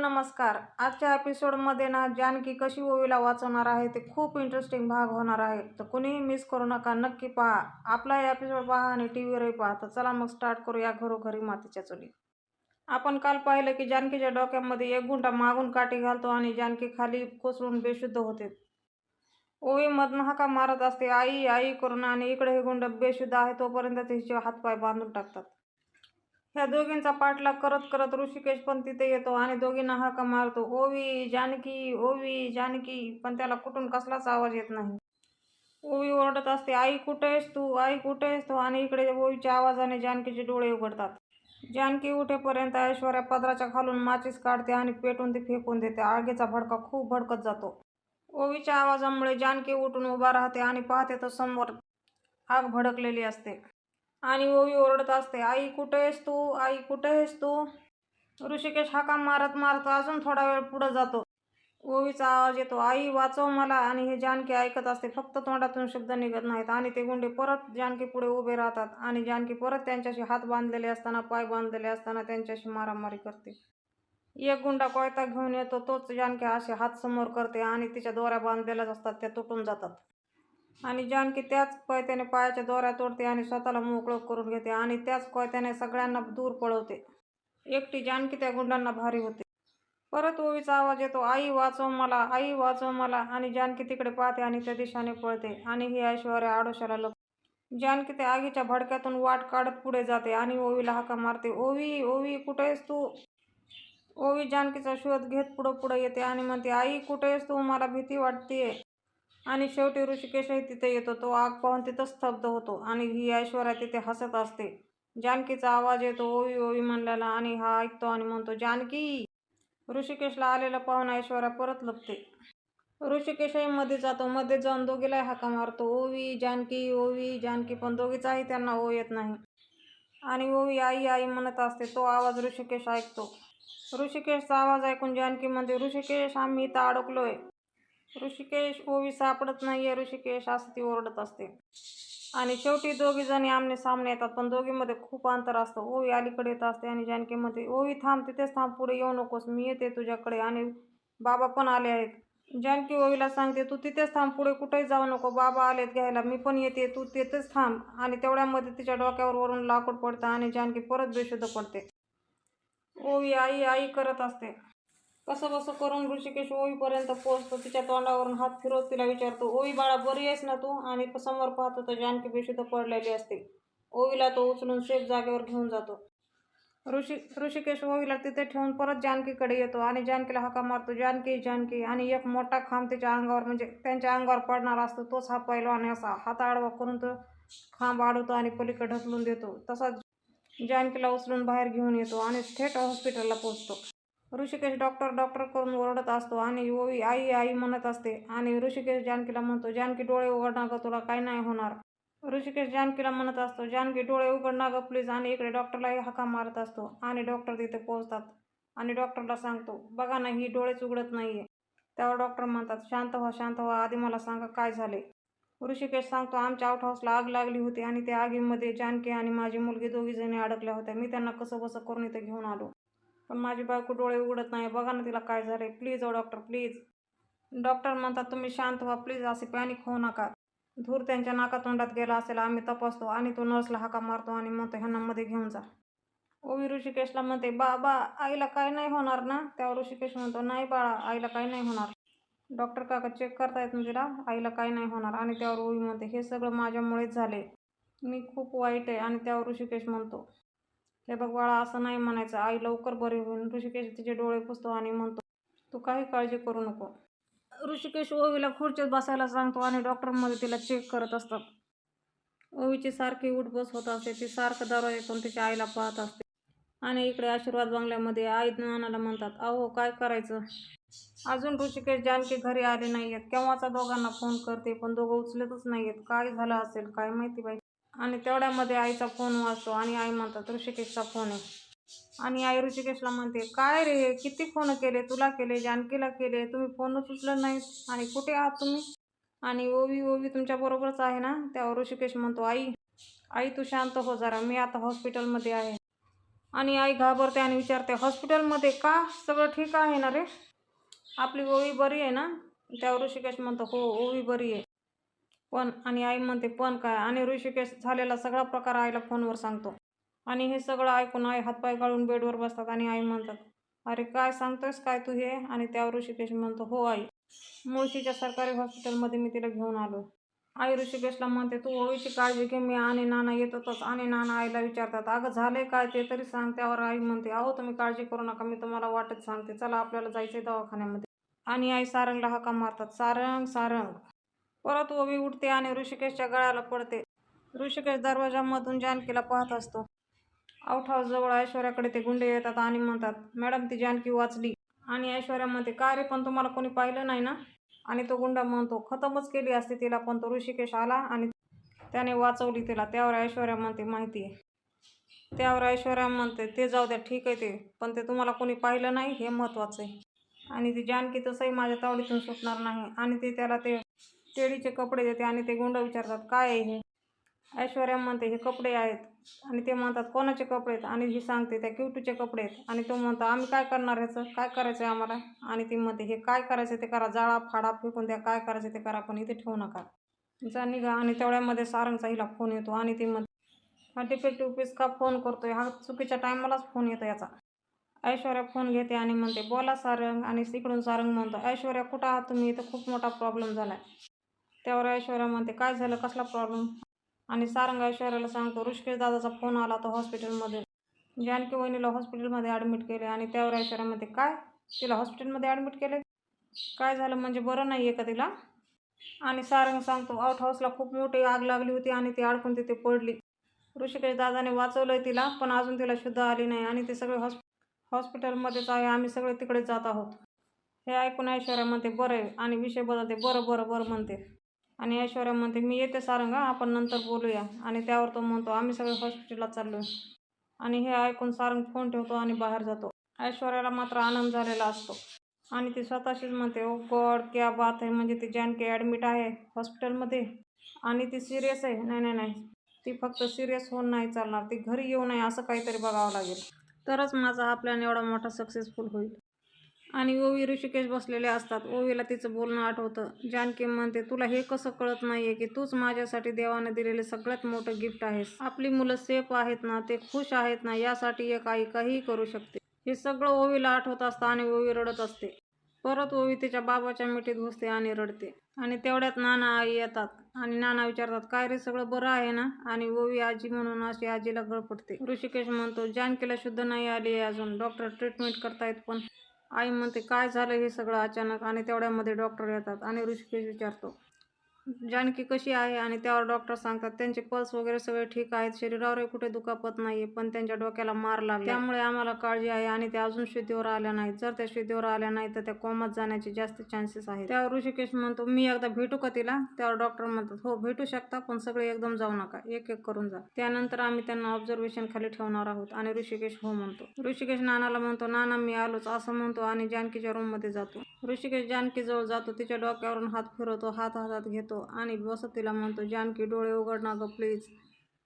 नमस्कार. आजच्या एपिसोडमध्ये ना जानकी कशी ओवीला वाचवणार आहे ते खूप इंटरेस्टिंग भाग होणार आहे. तर कुणीही मिस करू नका नक्की पहा. आपला एपिसोड पहा आणि टी व्हीवरही पहा. तर चला मग स्टार्ट करूया घरोघरी मातीच्या चुली. आपण काल पाहिलं की जानकीच्या डोक्यामध्ये एक गुंठा मागून काठी घालतो आणि जानकी खाली कोसळून बेशुद्ध होते. ओवी मधनं हाका मारत असते. आई आई करून आणि इकडे हे गुंड बेशुद्ध आहे तोपर्यंत तिचे हातपाय बांधून टाकतात. ह्या दोघींचा पाठलाग करत करत ऋषिकेश पण तिथे येतो आणि दोघींना हाका मारतो. ओवी जानकी ओवी जानकी पण त्याला कुठून कसलाच आवाज येत नाही. ओवी ओरडत असते आई कुठेस तू? आई कुठेस तू? आणि इकडे ओवीच्या आवाजाने जानकीचे डोळे उघडतात. जानकी उठेपर्यंत ऐश्वर्या पदराच्या खालून माचीस काढते आणि पेटून ती फेकून देते. आगीचा भडका खूप भडकत जातो. ओवीच्या आवाजामुळे जानकी उठून उभा राहते आणि पाहते तो समोर आग भडकलेली असते. आणि ओवी ओरडत असते आई कुठे आहेस तू? आई कुठे आहेस तू? ऋषिकेश हाका मारत मारत अजून थोडा वेळ पुढं जातो. ओवीचा आवाज येतो आई वाचव मला. आणि हे जानकी ऐकत असते फक्त तोंडातून शब्द निघत नाहीत आणि ते गुंडे परत जानकी पुढे उभे राहतात आणि जानकी परत त्यांच्याशी हात बांधलेले असताना पाय बांधलेले असताना त्यांच्याशी मारामारी करते. एक गुंडा कोयता घेऊन येतो तोच जानकी असे हात समोर करते आणि तिच्या दोऱ्या बांधलेल्याच असतात त्या तुटून जातात. आणि जानकी त्याच कोयत्याने पायाच्या दोऱ्या तोडते आणि स्वतःला मोकळं करून घेते आणि त्याच कोयत्याने सगळ्यांना दूर पळवते. एकटी जानकी त्या गुंडांना भारी होते. परत ओवीचा आवाज येतो आई वाचव मला आई वाचव मला. आणि जानकी तिकडे पाहते आणि त्या दिशाने पळते आणि ही ऐश्वर्या आडोशाला लप जानकी त्या आगीच्या भडक्यातून वाट काढत पुढे जाते आणि ओवीला हाका मारते ओवी ओवी कुठे आहेस तू? ओवी जानकीचा शोध घेत पुढं पुढं येते आणि म्हणते आई कुठे आहेस तू? मला भीती वाटतेय. आणि शेवटी ऋषिकेशही तिथे येतो. तो आग पाहून तिथं स्तब्ध होतो आणि ही ऐश्वर्या तिथे हसत असते. जानकीचा आवाज येतो ओवी ओवी म्हणल्याला आणि हा ऐकतो आणि म्हणतो जानकी! ऋषिकेशला आलेलं पाहून ऐश्वर्या परत लपते. ऋषिकेशही मध्ये जातो. मध्ये जाऊन दोघीलाही हाका मारतो. ओवी जानकी ओवी जानकी पण दोघीचाही त्यांना ओ येत नाही. आणि ओवी आई आई म्हणत असते तो आवाज ऋषिकेश ऐकतो. ऋषिकेशचा आवाज ऐकून जानकी म्हणते ऋषिकेश आम्ही इथं अडकलोय. ऋषिकेश ओवी सापडत नाहीये. ऋषिकेश असं ती ओरडत असते. आणि शेवटी दोघी जणी आमने सामने येतात पण दोघीमध्ये खूप अंतर असतं. ओवी अलीकडे येत असते आणि जानकी म्हणते ओवी थांब तिथेच थांब पुढे येऊ नकोस मी येते तुझ्याकडे. आणि बाबा पण आले आहेत. जानकी ओवीला सांगते तू तिथेच थांब पुढे कुठेही जाऊ नको. बाबा आलेत घ्यायला मी पण येते तू तिथेच थांब. आणि तेवढ्यामध्ये तिच्या डोक्यावर वरून लाकूड पडतं आणि जानकी परत बेशुद्ध पडते. ओवी आई आई करत असते. कसं बसं करून ऋषिकेश ओळीपर्यंत पोहोचतो तिच्या तोंडावरून हात फिरवत तिला विचारतो ओवी बाळा बरी आहेस ना तू? आणि समोर पाहतो तर जानकी बेशुद्ध पडलेली असते. ओवीला तो उचलून सेफ जागेवर घेऊन जातो. ऋषी ऋषिकेश ओवीला तिथे ठेवून परत जानकीकडे येतो आणि जानकीला हाका मारतो जानकी जानकी आणि एक मोठा खांब तिच्या अंगावर म्हणजे त्यांच्या अंगावर पडणार असतो तोच हा पैलवान असा हात आडवा करून तो खांब अडवतो आणि पलीकडे ढकलून देतो. तसाच जानकीला उचलून बाहेर घेऊन येतो आणि थेट हॉस्पिटलला पोहोचतो. ऋषिकेश डॉक्टर डॉक्टर करून ओरडत असतो आणि ओवी आई आई म्हणत असते आणि ऋषिकेश जानकीला म्हणतो जानकी डोळे उघडणार ग तुला? काही नाही होणार. ऋषिकेश जानकीला म्हणत असतो जानकी डोळे उघडणार ना ग प्लीज आणि इकडे डॉक्टरलाही हाका मारत असतो आणि डॉक्टर तिथे पोहोचतात आणि डॉक्टरला सांगतो बघा ना ही डोळेच उघडत नाहीये. त्यावर डॉक्टर म्हणतात शांत व्हा शांत व्हा आधी मला सांगा काय झाले. ऋषिकेश सांगतो आमच्या आउट हाऊसला आग लागली होती आणि त्या आगीमध्ये जानकी आणि माझी मुलगी दोघी जणी अडकल्या होत्या. मी त्यांना कसं बसं करून इथं घेऊन आलो. पण माझी बायको डोळे उघडत नाही. बघा ना तिला काय झालं प्लीज ओ डॉक्टर प्लीज डॉक्टर म्हणतात तुम्ही शांत व्हा प्लीज असे पॅनिक होऊ नका. धूर त्यांच्या नाकातोंडात गेला असेल. आम्ही तपासतो आणि तो नर्सला हाका मारतो आणि म्हणतो ह्यांना मध्ये घेऊन जा. ओवी ऋषिकेशला म्हणते बा बा आईला काय नाही होणार ना? त्यावर ऋषिकेश म्हणतो नाही बाळा आईला काय नाही होणार. डॉक्टर काका चेक करतायत ना तिला आईला काय नाही होणार. आणि त्यावर ओवी म्हणते हे सगळं माझ्यामुळेच झाले. मी खूप वाईट आहे. आणि त्यावर ऋषिकेश म्हणतो हे बघ बाळा असं नाही म्हणायचं. आई लवकर बरी होईल ऋषिकेश तिचे डोळे पुसतो आणि म्हणतो तू काही काळजी करू नको. ऋषिकेश ओवीला खुर्चीत बसायला सांगतो आणि डॉक्टरमध्ये तिला चेक करत असतात. ओवीची सारखी उठबस होत असते. ती सारखं दरवाजातून तिच्या आईला पाहत असते. आणि इकडे आशीर्वाद बंगल्यामध्ये आई नानाला म्हणतात अहो काय करायचं? अजून ऋषिकेश जानकी घरी आले नाही आहेत केव्हाचा दोघांना फोन करते पण दोघं उचलतच नाही आहेत काय झालं असेल? काय माहिती बाई. आणि तेवढ्यामध्ये आईचा फोन वाचतो आणि आई म्हणतात ऋषिकेशचा फोन आहे. आणि आई ऋषिकेशला म्हणते काय रे किती फोन केले? तुला केले जानकीला केले तुम्ही फोनच उचलत नाहीत. आणि कुठे आहात तुम्ही? आणि ओवी ओवी तुमच्याबरोबरच आहे ना? त्यावर ऋषिकेश म्हणतो आई आई तू शांत हो जरा मी आता हॉस्पिटलमध्ये आहे. आणि आई घाबरते आणि विचारते हॉस्पिटलमध्ये का? सगळं ठीक आहे ना रे? आपली ओवी बरी आहे ना? त्यावर ऋषिकेश म्हणतो हो ओवी बरी आहे. पण आणि आई म्हणते पण काय? आणि ऋषिकेश झालेला सगळा प्रकार आईला फोनवर सांगतो. आणि हे सगळं ऐकून आई हातपाय काढून बेडवर बसतात आणि आई म्हणतात अरे काय सांगतोयस? काय तू हे? आणि त्यावर ऋषिकेश म्हणतो हो आई. मुळशीच्या सरकारी हॉस्पिटलमध्ये मी तिला घेऊन आलो. आई ऋषिकेशला म्हणते तू ओळीची काळजी घे. मी आणि नाना येतातच. आणि नाना आईला विचारतात अगं झालंय काय ते? तरी सांग. त्यावर आई म्हणते अहो तुम्ही काळजी करू नका. मी तुम्हाला वाटत सांगते. चला आपल्याला जायचंय दवाखान्यामध्ये. आणि आई सारंगला हाका मारतात सारंग सारंग. परत ओवी उठते आणि ऋषिकेशच्या गळ्याला पडते. ऋषिकेश दरवाजामधून जानकीला पाहत असतो. आउट जवळ ऐश्वर्याकडे ते गुंडे येतात आणि म्हणतात मॅडम ती जानकी वाचली. आणि ऐश्वर्या म्हणते का रे पण तुम्हाला कोणी पाहिलं नाही ना? आणि तो गुंडा म्हणतो खतमच केली असती तिला पण तो ऋषिकेश आला आणि त्याने वाचवली तिला. त्यावर ऐश्वर्या म्हणते माहिती आहे. त्यावर ऐश्वर्या म्हणते ते जाऊ द्या ठीक आहे ते पण ते तुम्हाला कोणी पाहिलं नाही हे महत्त्वाचं आहे. आणि ती जानकी तसंही माझ्या तावडीतून सुटणार नाही. आणि ते त्याला ते शेळीचे कपडे देते आणि ते गुंड विचारतात काय आहे हे? ऐश्वर्या म्हणते हे कपडे आहेत. आणि ते म्हणतात कोणाचे कपडे आहेत? आणि ही सांगते त्या क्युटूचे कपडे आहेत. आणि तो म्हणतो आम्ही काय करणार ह्याचं काय करायचं आहे आम्हाला? आणि ती म्हणते हे काय करायचं ते करा जाळा फाडा फेकून द्या काय करायचं ते करा पण इथे ठेवू नका. जा निघा. आणि तेवढ्यामध्ये सारंगचा हिला फोन येतो आणि ती म्हणते हा डिफेक्टिव्ह पीस का फोन करतोय? हा चुकीच्या टायमालाच फोन येतो याचा. ऐश्वर्या फोन घेते आणि म्हणते बोला सारंग. आणि तिकडून सारंग म्हणतो ऐश्वर्या कुठं आहात तुम्ही? इथं खूप मोठा प्रॉब्लेम झाला आहे त्यावर ऐश्वर्या म्हणते काय झालं? कसला प्रॉब्लेम आणि सारंग ऐश्वर्याला सांगतो ऋषिकेश दादाचा फोन आला तो हॉस्पिटलमध्ये जानकी वहिनीला हॉस्पिटलमध्ये ॲडमिट केले आणि त्यावर ऐश्वर्या म्हणते काय? तिला हॉस्पिटलमध्ये ॲडमिट केले? काय झालं? म्हणजे बरं नाही आहे का तिला? आणि सारंग सांगतो आउट हाऊसला खूप मोठी आग लागली होती आणि ती अडकून तिथे पडली. ऋषिकेश दादाने वाचवलं तिला पण अजून तिला शुद्ध आली नाही आणि ते सगळे हॉस्प हॉस्पिटलमध्येच आहे. आम्ही सगळे तिकडे जात आहोत. हे ऐकून ऐश्वर्या म्हणते बरं आहे. आणि विषय बदलते बरं बरं बरं म्हणते. आणि ऐश्वर्या म्हणते मी येते सारंगा आपण नंतर बोलूया. आणि त्यावर तो म्हणतो आम्ही सगळे हॉस्पिटलला चाललो आणि हे ऐकून सारंग फोन ठेवतो आणि बाहेर जातो. ऐश्वर्याला मात्र आनंद झालेला असतो. आणि ती स्वतःशीच म्हणते ओ गॉड क्या बात आहे म्हणजे ती जानकी ॲडमिट आहे हॉस्पिटलमध्ये आणि ती सिरियस आहे. नाही नाही नाही. ती फक्त सिरियस होऊन नाही चालणार. ती घरी येऊ नये असं काहीतरी बघावं लागेल. तरच माझा हा प्लॅन एवढा मोठा सक्सेसफुल होईल. आणि ओवी ऋषिकेश बसलेले असतात. ओवीला तिचं बोलणं आठवतं. जानकी म्हणते तुला हे कसं कळत नाहीये की तूच माझ्यासाठी देवाने दिलेले सगळ्यात मोठं गिफ्ट आहेस. आपली मुलं सेफ आहेत ना ते खुश आहेत ना यासाठी एक आई काहीही करू शकते. हे सगळं ओवीला आठवत असतं आणि ओवी रडत असते. परत ओवी तिच्या बाबाच्या मिठीत घुसते आणि रडते. आणि तेवढ्यात नाना आई येतात. आणि नाना विचारतात काय रे सगळं बरं आहे ना? आणि ओवी आजी म्हणून अशी आजीला गळपटते. ऋषिकेश म्हणतो जानकीला शुद्ध नाही आली आहे अजून. डॉक्टर ट्रीटमेंट करतायत पण आई म्हणते काय झालं हे सगळं अचानक? आणि तेवढ्यामध्ये डॉक्टर येतात आणि ऋषिकेश विचारतो जानकी कशी आहे आणि त्यावर डॉक्टर सांगतात त्यांचे पल्स वगैरे सगळे ठीक आहेत शरीरावरही कुठे दुखापत नाही पण त्यांच्या डोक्याला मार लागला. त्यामुळे आम्हाला काळजी आहे आणि त्या अजून शुद्धीवर आल्या नाहीत. जर त्या शुद्धीवर आल्या नाही तर त्या कोमात जाण्याचे जास्त चान्सेस आहेत. त्यावर ऋषिकेश म्हणतो मी एकदा भेटू का तिला? त्यावर डॉक्टर म्हणतात हो भेटू शकता पण सगळे एकदम जाऊ नका. एक एक करून जा. त्यानंतर आम्ही त्यांना ऑब्झर्वेशन खाली ठेवणार आहोत आणि ऋषिकेश हो म्हणतो. ऋषिकेश नानाला म्हणतो नाना मी आलोच. असं म्हणतो आणि जानकीच्या रूममध्ये जातो. ऋषिकेश जानकीजवळ जातो तिच्या डोक्यावरून हात फिरवतो हात हातात घेतो आणि वसतीला म्हणतो जानकी डोळे उघड ना ग प्लीज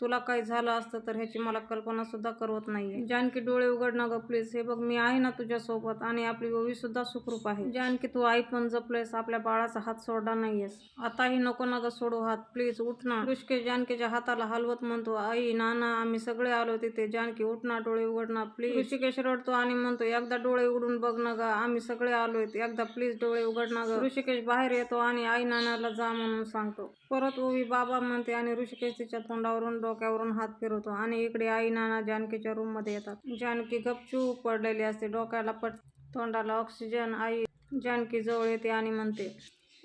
तुला काही झालं असतं तर ह्याची मला कल्पनासुद्धा करवत नाही आहे जानकी डोळे उघड ना ग प्लीज हे बघ मी आहे ना तुझ्यासोबत आणि आपली ओवी सुखरूप आहे. जानकी तू आई पण जपलेस आपल्या बाळाचा हात सोडला नाहीयेस. आताही नको ना ग सोडू हात प्लीज उठ ना. ऋषिकेश जानकीच्या हाताला हलवत म्हणतो आई नाना आम्ही सगळे आलो तिथे. जानकी उठ ना डोळे उघड ना प्लीज ऋषिकेश रडतो आणि म्हणतो एकदा डोळे उघडून बघ ना ग आम्ही सगळे आलोय. एकदा प्लीज डोळे उघड ना ग. ऋषिकेश बाहेर येतो आणि आई नानाला जा म्हणून सांगतो. परत ओवी बाबा म्हणते आणि ऋषिकेश तिच्या तोंडावरून डोक्यावरून हात फिरवतो आणि इकडे आई नाना जानकीच्या रूममध्ये येतात. जानकी गपचूप पडलेली असते. डोक्याला पट तोंडाला ऑक्सिजन आई जानकी जवळ येते आणि म्हणते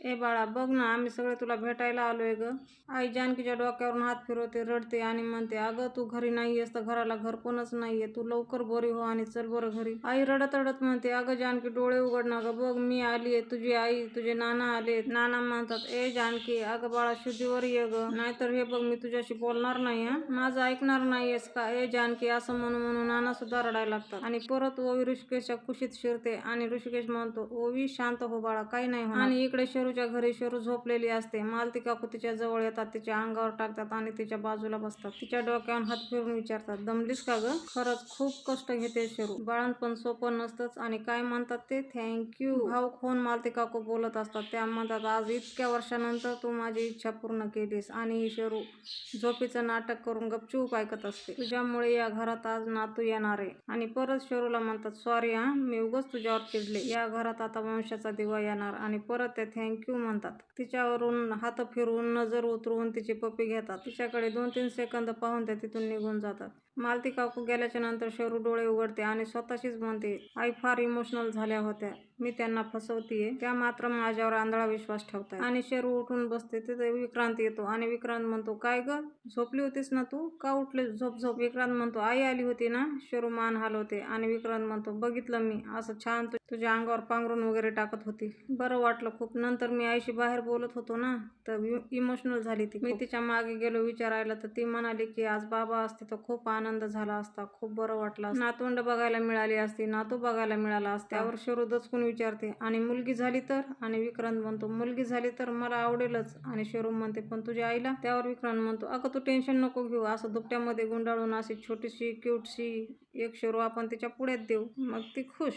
ए बाळा बघ ना आम्ही सगळे तुला भेटायला आलोय ग. आई जानकीच्या डोक्यावरून हात फिरवते रडते आणि म्हणते अगं तू घरी नाहीयेस तर घराला घर कोणच नाहीये तू लवकर बरी हो आणि चल बरं घरी. आई रडत रडत म्हणते अगं जानकी डोळे उघड ना ग. बघ मी आलीये तुझी आई तुझे नाना आले नाना म्हणतात ए जानकी अगं बाळा शुद्धीवर ये ग. नाहीतर हे बघ मी तुझ्याशी बोलणार नाही हा. माझं ऐकणार नाहीयेस का? ए जानकी असं म्हणून म्हणून नाना सुद्धा रडायला लागतात. आणि परत ओवी ऋषिकेशच्या कुशीत शिरते आणि ऋषिकेश म्हणतो ओवी शांत हो बाळा काही नाही आणि इकडे शरू शेरूच्या घरी शेरू झोपलेली असते. मालतीकाकू तिच्या जवळ येतात तिच्या अंगावर टाकतात आणि तिच्या बाजूला बसतात. तिच्या डोक्यावर हात फिरून विचारतात दमलीस का ग? खरंच खूप कष्ट घेते शेरू. बाळणपण सोपं नसतंच आणि काय म्हणतात ते? थँक्यू भाऊक होऊन मालती काकू बोलत असतात. त्या म्हणतात आज इतक्या वर्षानंतर तू माझी इच्छा पूर्ण केलीस आणि ही शेरू झोपीचं नाटक करून गपचूप ऐकत असते. तुझ्यामुळे या घरात आज नातू येणार आहे. आणि परत शेरूला म्हणतात सॉरी हा मी उगाच तुझ्यावर चिडले. या घरात आता वंशाचा दिवा येणार आणि परत ते थँक्यू म्हणतात तिच्यावरून हात फिरवून नजर उतरवून तिची पप्पी घेतात. तिच्याकडे दोन तीन सेकंद पाहून त्या तिथून निघून जातात. मालती काकू गेल्याच्यानंतर शेरू डोळे उघडते आणि स्वतःशीच म्हणते आई फार इमोशनल झाल्या होत्या. मी त्यांना फसवतीये. त्या मात्र माझ्यावर आंधळा विश्वास ठेवताय आणि शेरू उठून बसते. तिथे विक्रांत येतो आणि विक्रांत म्हणतो काय ग? झोपली होतीस ना तू? का उठले झोप झोप. विक्रांत म्हणतो आई आली होती ना? शेरू मान हलवते आणि विक्रांत म्हणतो बघितलं मी. असं छान तुझ्या अंगावर पांघरून वगैरे टाकत होती. बरं वाटलं खूप. नंतर मी आईशी बाहेर बोलत होतो ना तर इमोशनल झाली ती मी तिच्यामागे गेलो विचारायला तर ती म्हणाली की आज बाबा असते तर खूप आनंद आनंद झाला असता खूप बरं वाटलं असतं. नातवंड बघायला मिळाली असती नातू बघायला मिळाला असता. त्यावर शेरू दचकून विचारते आणि मुलगी झाली तर? आणि विक्रांत म्हणतो मुलगी झाली तर मला आवडेलच. आणि शेरू म्हणते पण तुझ्या आईला? त्यावर विक्रांत म्हणतो अगं तू टेन्शन नको घेऊ असं दुपट्यामध्ये गुंडाळून अशी छोटीशी क्यूटशी एक शेरू आपण तिच्या पुढ्यात देऊ. मग ती खुश.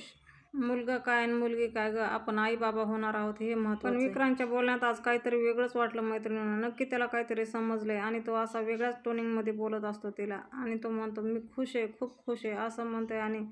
मुलगा काय आणि मुलगी काय ग? आपण आई बाबा होणार आहोत हे महत्त्व पण विक्रांतच्या बोलण्यात आज काहीतरी वेगळंच वाटलं मैत्रिणींना. नक्की त्याला काहीतरी समजलंय आणि तो असा वेगळ्याच टोनिंगमध्ये बोलत असतो तिला. आणि तो म्हणतो मी खुश आहे खूप खुश आहे असं म्हणतोय आणि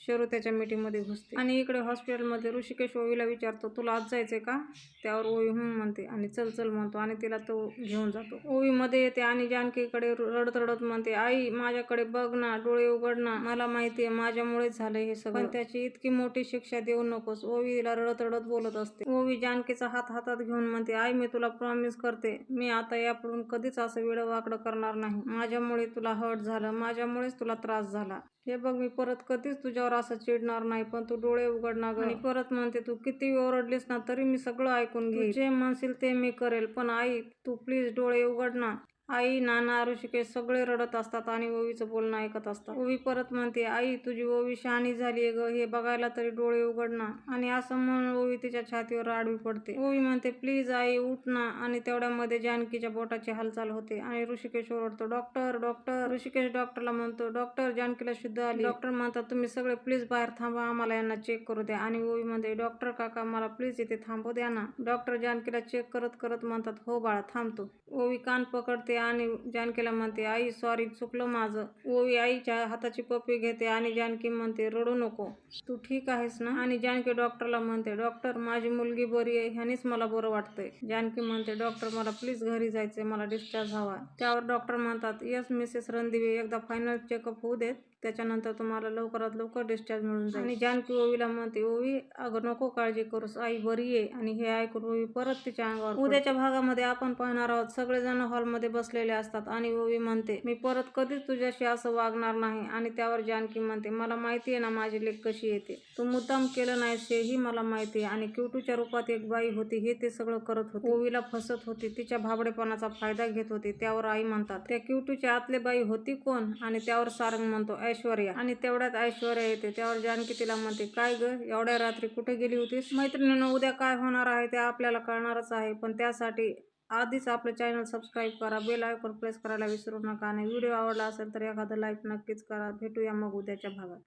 शेरू त्याच्या मीटिंगमध्ये घुसते. आणि इकडे हॉस्पिटलमध्ये ऋषिकेश ओवीला विचारतो तुला आज जायचंय का? त्यावर ओवी हं म्हणते आणि चल चल म्हणतो आणि तिला तो घेऊन जातो. ओवीमध्ये येते आणि जानकीकडे रडत रडत म्हणते आई माझ्याकडे बघ ना डोळे उघड ना. मला माहिती आहे माझ्यामुळेच झालंय हे सगळं. त्याची इतकी मोठी शिक्षा देऊ नकोस. ओवीला रडत रडत बोलत असते. ओवी जानकीचा हात हातात घेऊन म्हणते आई मी तुला प्रॉमिस करते मी आता यापुढून कधीच असं वेडं वाकडं करणार नाही. माझ्यामुळे तुला हर्ट झालं. माझ्यामुळेच तुला त्रास झाला. हे बघ मी परत कधीच तुझ्यावर असं चिडणार नाही पण तू डोळे उघडणार ग. आणि परत म्हणते तू किती ओरडलीस ना तरी मी सगळं ऐकून घे जे म्हणशील ते मी करेल पण आई तू प्लीज डोळे उघड ना आई नाना ऋषिकेश सगळे रडत असतात आणि ओवीचं बोलणं ऐकत असतात. ओवी परत म्हणते आई तुझी ओवी शहाणी झाली ग. हे बघायला तरी डोळे उघड ना. आणि असं म्हणून ओवी तिच्या छातीवर आडवी पडते. ओवी म्हणते प्लीज आई उठ ना. आणि तेवढ्यामध्ये जानकीच्या बोटाची हालचाल होते आणि ऋषिकेश ओरडतो डॉक्टर डॉक्टर. ऋषिकेश डॉक्टरला म्हणतो डॉक्टर जानकीला शुद्ध आली. डॉक्टर म्हणतात तुम्ही सगळे प्लीज बाहेर थांबा. आम्हाला यांना चेक करू द्या. आणि ओवी म्हणते डॉक्टर काका मला प्लीज इथे थांबू द्या ना. डॉक्टर जानकीला चेक करत करत म्हणतात हो बाळा थांबतो. ओवी कान पकडते आणि जानकीला म्हणते आई सॉरी चुकलं माझं. ओवी आईच्या हाताची पप्पी घेते आणि जानकी म्हणते रडू नको. तू ठीक आहेस ना? आणि जानकी डॉक्टरला म्हणते डॉक्टर माझी मुलगी बरी आहे ह्यानेच मला बरं वाटतंय. जानकी म्हणते डॉक्टर मला प्लीज घरी जायचंय मला डिस्चार्ज हवा त्यावर डॉक्टर म्हणतात यस मिसेस रणदिवे एकदा फायनल चेकअप होऊ देत. त्याच्यानंतर तुम्हाला लवकरात लवकर डिस्चार्ज मिळून जाईल. आणि जानकी ओवीला म्हणते ओवी अगं नको काळजी करूस. आई बरी आहे आणि हे ऐकून ओवी परत तिच्या अंगावर उद्याच्या भागामध्ये आपण पाहणार आहोत सगळेजण हॉलमध्ये बसलेले असतात. आणि ओवी म्हणते मी परत कधीच तुझ्याशी असं वागणार नाही. आणि त्यावर जानकी म्हणते मला माहिती आहे ना माझी लेख कशी येते. तू मुद्दाम केलं नाहीस हेही मला माहिती आहे आणि क्यूटूच्या रूपात एक बाई होती हे ते सगळं करत होते. ओवीला फसत होती. तिच्या भाबडेपणाचा फायदा घेत होती. त्यावर आई म्हणतात त्या क्यूटूच्या आतले बाई होती कोण? आणि त्यावर सारंग म्हणतो ऐश्वर्या. आणि तेवढ्यात ऐश्वर्या येते. त्यावर जानकी तिला म्हणते काय ग एवढ्या रात्री कुठे गेली होतीस? मैत्रिणीनं उद्या काय होणार आहे ते आपल्याला कळणारच आहे. पण त्यासाठी आधीच आपलं चॅनल सबस्क्राईब करा बेल आयकॉन प्रेस करायला विसरू नका आणि व्हिडिओ आवडला असेल तर एखादं लाईक नक्कीच करा. भेटूया मग उद्याच्या भागात.